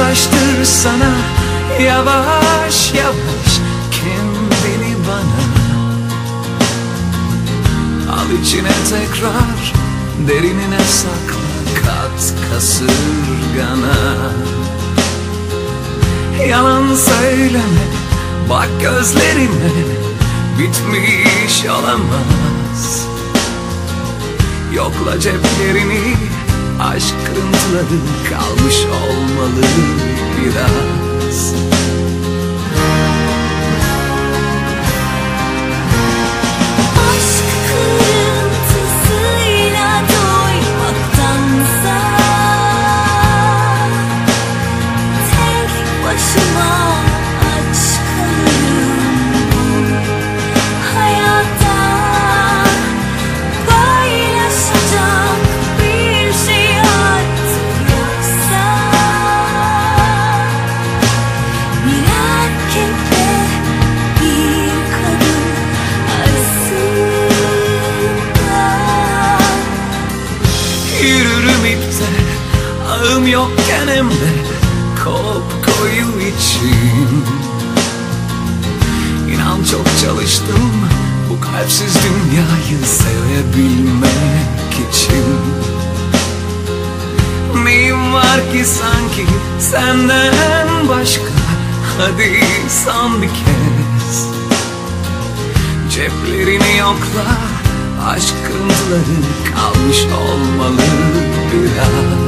Yaklaştır sana. Yavaş yavaş kendini bana. Al içine tekrar derinine sakla kat kasırgana. Yalan söyleme bak gözlerime bitmiş olamaz. Yokla ceplerini Aşk kırıntıları kalmış olmalı biraz Yürürüm ipte. Ağım yokken emre Kop koyu için. İnan çok çalıştım bu kalpsiz dünyayı sevebilmek için. Neyim var ki sanki senden başka? Hadi son bir kez. Ceplerini yokla Aşk kalmış olmalı biraz